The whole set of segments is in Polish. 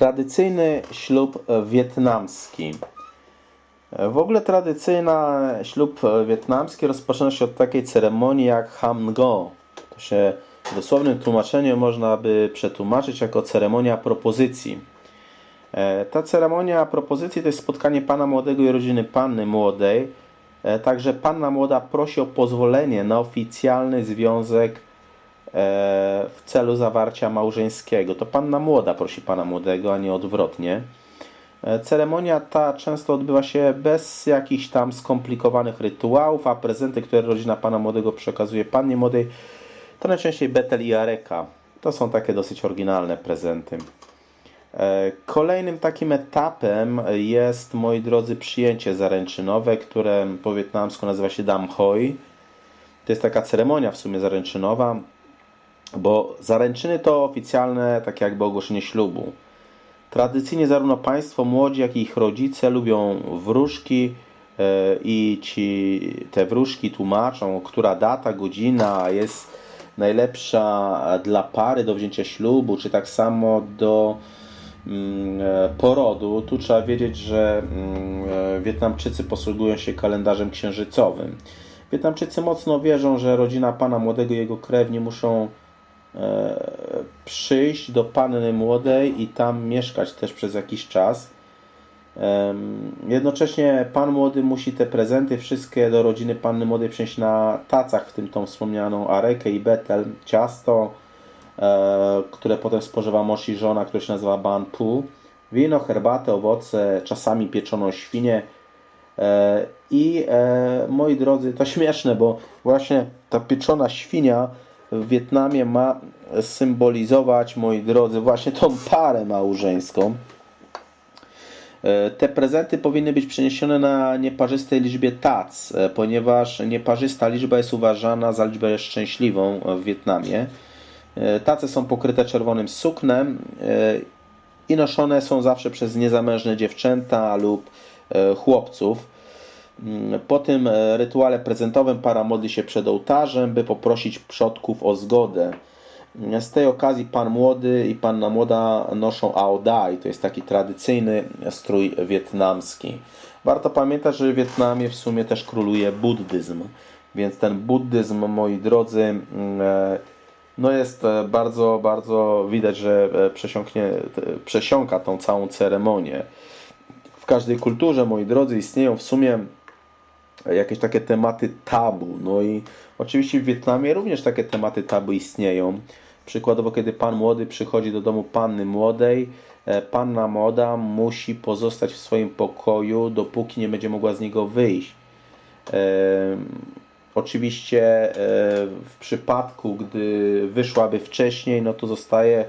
Tradycyjny ślub wietnamski. W ogóle tradycyjna ślub wietnamski rozpoczyna się od takiej ceremonii jak Ham Ngo. To się w dosłownym tłumaczeniu można by przetłumaczyć jako ceremonia propozycji. E, Ta ceremonia propozycji to jest spotkanie pana młodego i rodziny panny młodej. E, Także panna młoda prosi o pozwolenie na oficjalny związek w celu zawarcia małżeńskiego. To panna młoda prosi pana młodego, a nie odwrotnie. E, Ceremonia ta często odbywa się bez jakichś tam skomplikowanych rytuałów, a prezenty, które rodzina pana młodego przekazuje pannie młodej, to najczęściej betel i areka. To są takie dosyć oryginalne prezenty. E, Kolejnym takim etapem jest, moi drodzy, przyjęcie zaręczynowe, które po wietnamsku nazywa się Dam Hoi. To jest taka ceremonia w sumie zaręczynowa, bo zaręczyny to oficjalne, tak jakby ogłoszenie ślubu. Tradycyjnie zarówno państwo młodzi, jak i ich rodzice lubią wróżki e, i ci, te wróżki tłumaczą, która data, godzina jest najlepsza dla pary do wzięcia ślubu, czy tak samo do mm, e, porodu. Tu trzeba wiedzieć, że mm, e, Wietnamczycy posługują się kalendarzem księżycowym. Wietnamczycy mocno wierzą, że rodzina pana młodego i jego krewni muszą przyjść do panny młodej i tam mieszkać też przez jakiś czas. Jednocześnie pan młody musi te prezenty wszystkie do rodziny panny młodej przynieść na tacach, w tym tą wspomnianą arekę i betel, ciasto, e, które potem spożywa mąż i żona, które się nazywa ban pu, wino, herbatę, owoce, czasami pieczoną świnię. E, I e, moi drodzy, to śmieszne, bo właśnie ta pieczona świnia w Wietnamie ma symbolizować, moi drodzy, właśnie tą parę małżeńską. E, Te prezenty powinny być przeniesione na nieparzystej liczbie tac, e, ponieważ nieparzysta liczba jest uważana za liczbę szczęśliwą w Wietnamie. E, Tace są pokryte czerwonym suknem i noszone są zawsze przez niezamężne dziewczęta lub chłopców. Mm, Po tym e, rytuale prezentowym para modli się przed ołtarzem, by poprosić przodków o zgodę. Mm, Z tej okazji pan młody i panna młoda noszą aodai, to jest taki tradycyjny strój wietnamski. Warto pamiętać, że w Wietnamie w sumie też króluje buddyzm, więc ten buddyzm, moi drodzy, mm, e, no jest e, bardzo, bardzo widać, że przesiąka tą całą ceremonię. W każdej kulturze, moi drodzy, istnieją w sumie jakieś takie tematy tabu. No i oczywiście w Wietnamie również takie tematy tabu istnieją. Przykładowo, kiedy pan młody przychodzi do domu panny młodej, e, panna młoda musi pozostać w swoim pokoju, dopóki nie będzie mogła z niego wyjść. E, Oczywiście e, w przypadku, gdy wyszłaby wcześniej, no to zostaje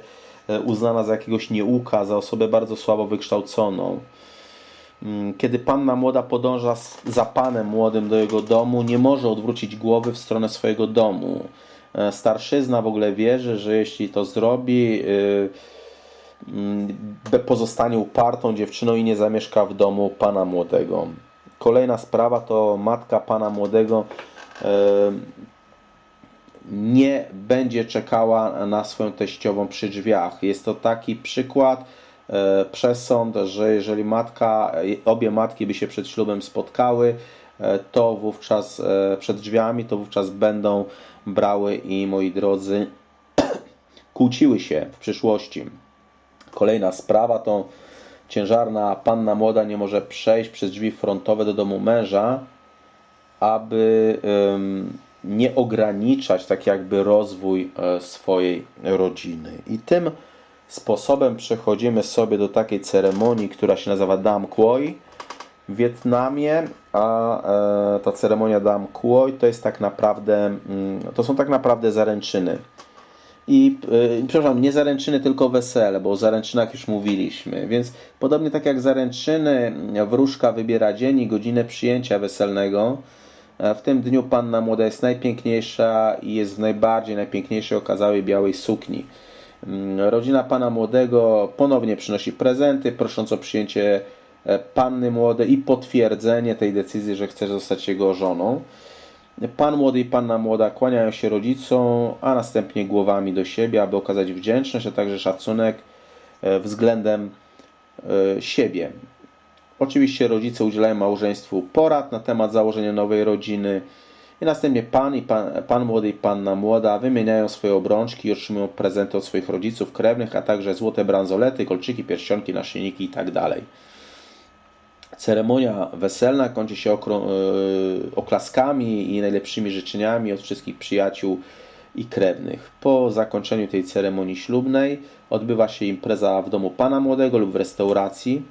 e, uznana za jakiegoś nieuka, za osobę bardzo słabo wykształconą. Mm, Kiedy panna młoda podąża za panem młodym do jego domu, nie może odwrócić głowy w stronę swojego domu. E, Starszyzna w ogóle wierzy, że jeśli to zrobi, y, mm, pozostanie upartą dziewczyną i nie zamieszka w domu pana młodego. Kolejna sprawa to matka pana młodego e, nie będzie czekała na swoją teściową przy drzwiach. Jest to taki przykład, e, przesąd, że jeżeli matka, obie matki by się przed ślubem spotkały, e, to wówczas e, przed drzwiami, to wówczas będą brały i moi drodzy kłóciły się w przyszłości. Kolejna sprawa to ciężarna panna młoda nie może przejść przez drzwi frontowe do domu męża, aby nie ograniczać tak jakby rozwój e, swojej rodziny. I tym sposobem przechodzimy sobie do takiej ceremonii, która się nazywa Dam Quoy w Wietnamie, a e, ta ceremonia Dam Quoy to jest tak naprawdę, mm, to są tak naprawdę zaręczyny. I yy, przepraszam, nie zaręczyny, tylko wesele, bo o zaręczynach już mówiliśmy. Więc podobnie tak jak zaręczyny, wróżka wybiera dzień i godzinę przyjęcia weselnego. E, W tym dniu panna młoda jest najpiękniejsza i jest w najbardziej najpiękniejszej okazałej białej sukni. Mm, Rodzina pana młodego ponownie przynosi prezenty, prosząc o przyjęcie e, panny młodej i potwierdzenie tej decyzji, że chce zostać jego żoną. Pan młody i panna młoda kłaniają się rodzicom, a następnie głowami do siebie, aby okazać wdzięczność, a także szacunek e, względem e, siebie. Oczywiście rodzice udzielają małżeństwu porad na temat założenia nowej rodziny i następnie pan i pan, pan młody i panna młoda wymieniają swoje obrączki i otrzymują prezenty od swoich rodziców krewnych, a także złote bransolety, kolczyki, pierścionki, naszyjniki itd. Ceremonia weselna kończy się e, oklaskami i najlepszymi życzeniami od wszystkich przyjaciół i krewnych. Po zakończeniu tej ceremonii ślubnej odbywa się impreza w domu pana młodego lub w restauracji.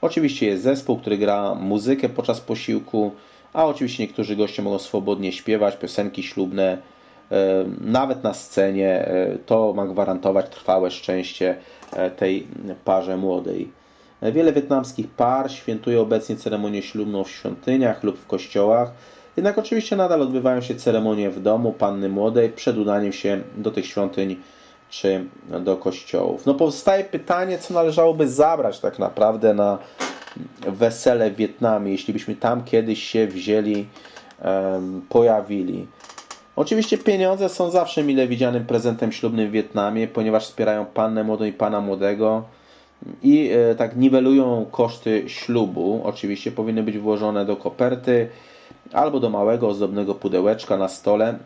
Oczywiście jest zespół, który gra muzykę podczas posiłku, a oczywiście niektórzy goście mogą swobodnie śpiewać piosenki ślubne, e, nawet na scenie. E, To ma gwarantować trwałe szczęście e, tej parze młodej. Wiele wietnamskich par świętuje obecnie ceremonię ślubną w świątyniach lub w kościołach. Jednak oczywiście nadal odbywają się ceremonie w domu panny młodej przed udaniem się do tych świątyń czy do kościołów. No powstaje pytanie, co należałoby zabrać tak naprawdę na wesele w Wietnamie, jeśli byśmy tam kiedyś się wzięli, pojawili. Oczywiście pieniądze są zawsze mile widzianym prezentem ślubnym w Wietnamie, ponieważ wspierają pannę młodą i pana młodego i e, tak niwelują koszty ślubu. Oczywiście powinny być włożone do koperty albo do małego ozdobnego pudełeczka na stole,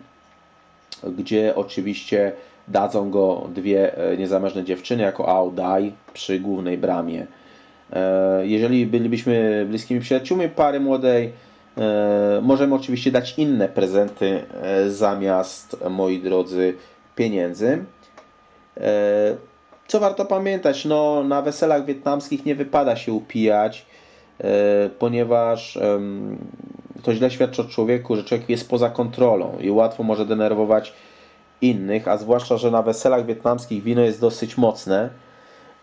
gdzie oczywiście dadzą go dwie e, niezamężne dziewczyny jako aodai przy głównej bramie. E, Jeżeli bylibyśmy bliskimi przyjaciółmi pary młodej, e, możemy oczywiście dać inne prezenty e, zamiast, moi drodzy, pieniędzy. Co warto pamiętać? No, na weselach wietnamskich nie wypada się upijać, ponieważ to źle świadczy o człowieku, że człowiek jest poza kontrolą i łatwo może denerwować innych, a zwłaszcza, że na weselach wietnamskich wino jest dosyć mocne.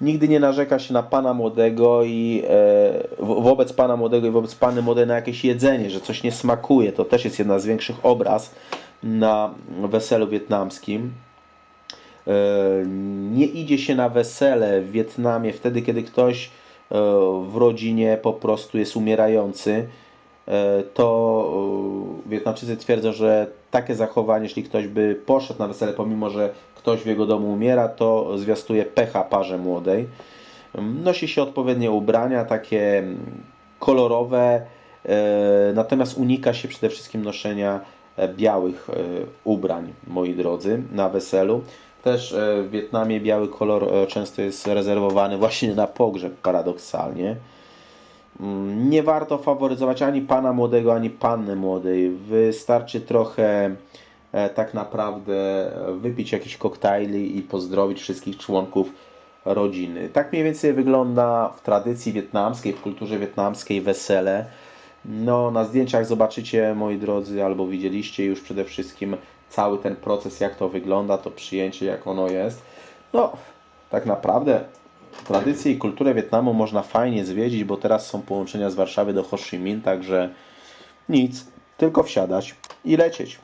Nigdy nie narzeka się na pana młodego i e, wo- wobec pana młodego i wobec panny młodej na jakieś jedzenie, że coś nie smakuje. To też jest jedna z większych obraz na weselu wietnamskim. E, Nie idzie się na wesele w Wietnamie wtedy, kiedy ktoś e, w rodzinie po prostu jest umierający. E, To e, Wietnamczycy twierdzą, że takie zachowanie, jeśli ktoś by poszedł na wesele, pomimo że ktoś w jego domu umiera, to zwiastuje pecha parze młodej. Nosi się odpowiednie ubrania, takie mm, kolorowe, e, natomiast unika się przede wszystkim noszenia e, białych e, ubrań, moi drodzy, na weselu. Też w Wietnamie biały kolor często jest rezerwowany właśnie na pogrzeb, paradoksalnie. Mm, Nie warto faworyzować ani pana młodego, ani panny młodej. Wystarczy trochę e, tak naprawdę wypić jakieś koktajli i pozdrowić wszystkich członków rodziny. Tak mniej więcej wygląda w tradycji wietnamskiej, w kulturze wietnamskiej wesele. No, na zdjęciach zobaczycie, moi drodzy, albo widzieliście już przede wszystkim cały ten proces, jak to wygląda, to przyjęcie, jak ono jest. No, tak naprawdę tradycję i kulturę Wietnamu można fajnie zwiedzić, bo teraz są połączenia z Warszawy do Ho Chi Minh, także nic, tylko wsiadać i lecieć.